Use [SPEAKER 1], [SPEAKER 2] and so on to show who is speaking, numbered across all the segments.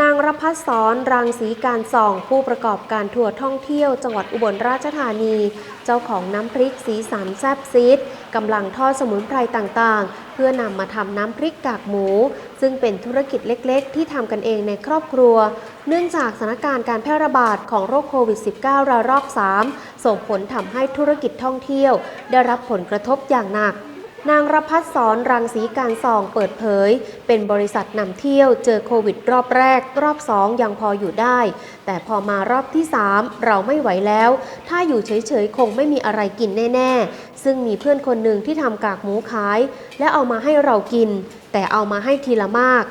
[SPEAKER 1] นางรพัฒสอนรังสีการส่องผู้ประกอบการทัวร์ท่องเที่ยวจังหวัดอุบลราชธานี เจ้าของน้ำพริกสีสันแซบซีดกำลังทอดสมุนไพรต่างๆ เพื่อนำมาทำน้ำพริกกากหมู ซึ่งเป็นธุรกิจเล็กๆ ที่ทำกันเองในครอบครัว เนื่องจากสถานการณ์การแพร่ระบาดของโรคโควิด -19 ระลอก 3 ส่งผลทำให้ธุรกิจท่องเที่ยว ได้รับผลกระทบอย่างหนัก นางรพัฒสอนรังสีการส่องเปิดเผย เป็นบริษัทนำเที่ยวเจอโควิดรอบแรก รอบสองยังพออยู่ได้ แต่พอมารอบที่ 3 เราไม่ไหวแล้ว ถ้าอยู่เฉยๆ คงไม่มีอะไรกินแน่ๆ ซึ่งมีเพื่อนคนหนึ่งที่ทำกากหมูขาย และเอามาให้เรากิน แต่เอามาให้ทีละมาก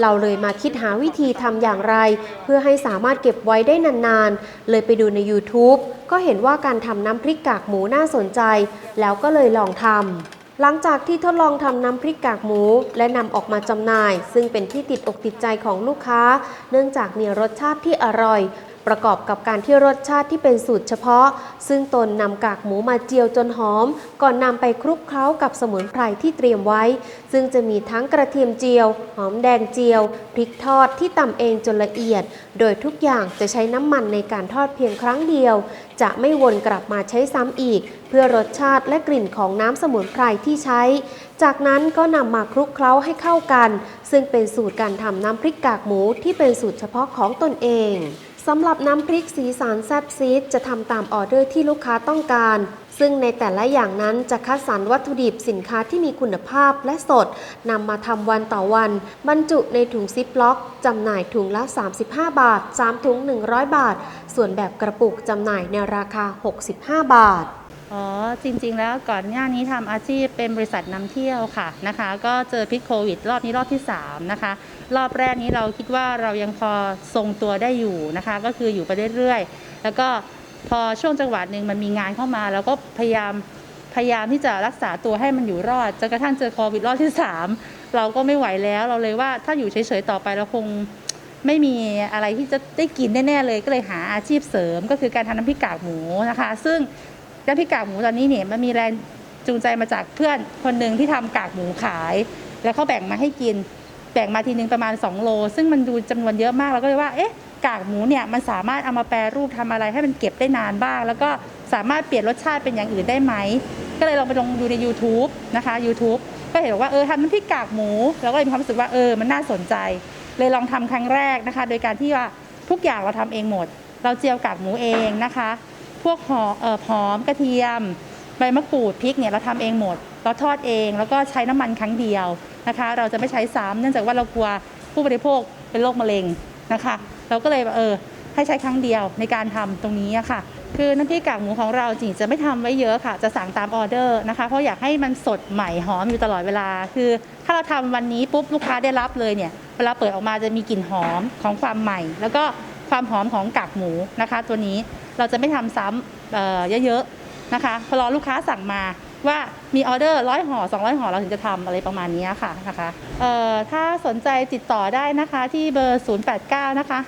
[SPEAKER 1] เราเลยมาคิดหาวิธีทำอย่างไร เพื่อให้สามารถเก็บไว้ได้นานๆ เลยไปดูใน YouTube ก็เห็นว่าการทำน้ำพริกกากหมูน่าสนใจ แล้วก็เลยลองทำ หลังจากที่ทดลองทำน้ำพริกกากหมู และนำออกมาจำหน่าย ซึ่งเป็นที่ติดอกติดใจของลูกค้า เนื่องจากมีรสชาติที่อร่อย ประกอบกับการที่รสชาติที่เป็นสูตรเฉพาะ ซึ่งตนนำกากหมูมาเจียวจนหอม ก่อนนำไปคลุกเคล้ากับสมุนไพรที่เตรียมไว้ ซึ่งจะมีทั้งกระเทียมเจียว หอมแดงเจียว พริกทอดที่ตำเองจนละเอียด โดยทุกอย่างจะใช้น้ำมันในการทอดเพียงครั้งเดียว จะไม่วนกลับมาใช้ซ้ำอีก เพื่อรสชาติและกลิ่นของน้ำสมุนไพรที่ใช้ จากนั้นก็นำมาคลุกเคล้าให้เข้ากัน ซึ่งเป็นสูตรการทำน้ำพริกกากหมูที่เป็นสูตรเฉพาะของตนเอง สำหรับน้ำพริกสีสันแซบซีดจะทำตามออเดอร์ที่ลูกค้าต้องการ ซึ่งในแต่ละอย่างนั้นจะคัดสรรวัตถุดิบสินค้าที่มีคุณภาพและสดนำมาทำวันต่อวัน บรรจุในถุงซิปล็อกจำหน่ายถุงละ 35 บาท 3 ถุง 100 บาท ส่วนแบบกระปุกจำหน่ายในราคา 65 บาท
[SPEAKER 2] อ๋อจริงๆ แล้วก่อนหน้านี้ทำอาชีพเป็นบริษัทนำเที่ยวค่ะนะคะ ก็เจอพิษโควิด รอบนี้รอบที่ 3 นะคะ รอบแรกนี้เราคิดว่าเรายังพอทรงตัวได้อยู่นะคะ ก็คืออยู่ไปเรื่อยๆ แล้วก็พอช่วงจังหวะหนึ่งมันมีงานเข้ามาเราก็พยายามพยายามที่จะรักษาตัวให้มันอยู่รอดจนกระทั่งเจอโควิดรอบที่ 3 เราก็ไม่ไหวแล้วเราเลยว่าถ้าอยู่เฉยๆต่อไปเราคงไม่มีอะไรที่จะได้กินแน่ๆเลย ก็เลยหาอาชีพเสริมก็คือการทำน้ำพริกกากหมูนะคะ ซึ่ง น้ำพริกกากหมูตอนนี้เนี่ยมันมีแรงจูงใจมาจากเพื่อนคนหนึ่งที่ทำกากหมูขาย แล้วเขาแบ่งมาให้กิน แบ่งมาทีนึงประมาณ 2 โล ซึ่งมันดูจำนวนเยอะมากเราก็เลยว่าเอ๊ะกากหมูเนี่ยมันสามารถเอามาแปรรูปทำอะไรให้มันเก็บได้นานบ้าง แล้วก็สามารถเปลี่ยนรสชาติเป็นอย่างอื่นได้ไหม ก็เลยลองไปลองดูใน YouTube นะคะ YouTube ก็เห็นว่าเออทำน้ำพริกกากหมูเราก็เลยมีความรู้สึกว่าเออมันน่าสนใจ เลยลองทำครั้งแรกนะคะ โดยการที่ว่าทุกอย่างเราทำเองหมด เราเจียวกากหมูเองนะคะ พวกหอมเอ่อหอมกระเทียม ใบมะกรูดพริกเนี่ยเราทำเองหมด เราทอดเองแล้วก็ใช้น้ำมันครั้งเดียวนะคะ เราจะไม่ใช้ซ้ำเนื่องจากว่าเรากลัวผู้บริโภคเป็นโรคมะเร็งนะคะ เราก็เลยเออให้ใช้ครั้งเดียวในการทำตรงนี้อะค่ะ คือน้ำพริกกากหมูของเราจริงๆจะไม่ทำไว้เยอะค่ะ จะสั่งตามออเดอร์นะคะ เพราะอยากให้มันสดใหม่หอมอยู่ตลอดเวลา คือถ้าเราทำวันนี้ปุ๊บลูกค้าได้รับเลยเนี่ย เวลาเปิดออกมาจะมีกลิ่นหอมของความใหม่ แล้วก็ ความหอมของกากหมูนะคะ ตัวนี้เราจะไม่ทำซ้ำเอ่อเยอะๆนะคะ พอรอลูกค้าสั่งมาว่ามีออเดอร์ร้อยห่อ200ห่อเราถึงจะทำอะไรประมาณนี้ค่ะนะคะเอ่อถ้าสนใจติดต่อได้นะคะที่เบอร์ 089 นะคะ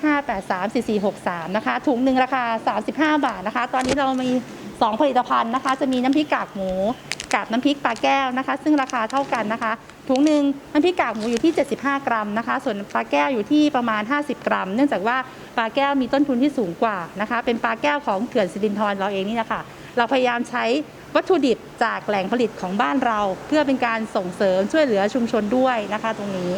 [SPEAKER 2] 583 4463 นะคะ ถุงหนึ่งราคา 35 บาทนะคะ ตอนนี้เรามี 2 ผลิตภัณฑ์นะคะ จะมีน้ำพริกกากหมู กับน้ำพริกปลาแก้วนะคะ ซึ่งราคาเท่ากันนะคะ ถุงหนึ่งน้ำพริกกากหมูอยู่ที่ 75 กรัมนะคะ ส่วนปลาแก้วอยู่ที่ประมาณ 50 กรัม เนื่องจากว่าปลาแก้วมีต้นทุนที่สูงกว่านะคะ เป็นปลาแก้วของเขื่อนสิรินธรเราเองนี่นะคะเราพยายามใช้วัตถุดิบจากแหล่งผลิตของบ้านเรา เพื่อเป็นการส่งเสริมช่วยเหลือชุมชนด้วยนะคะ ตรงนี้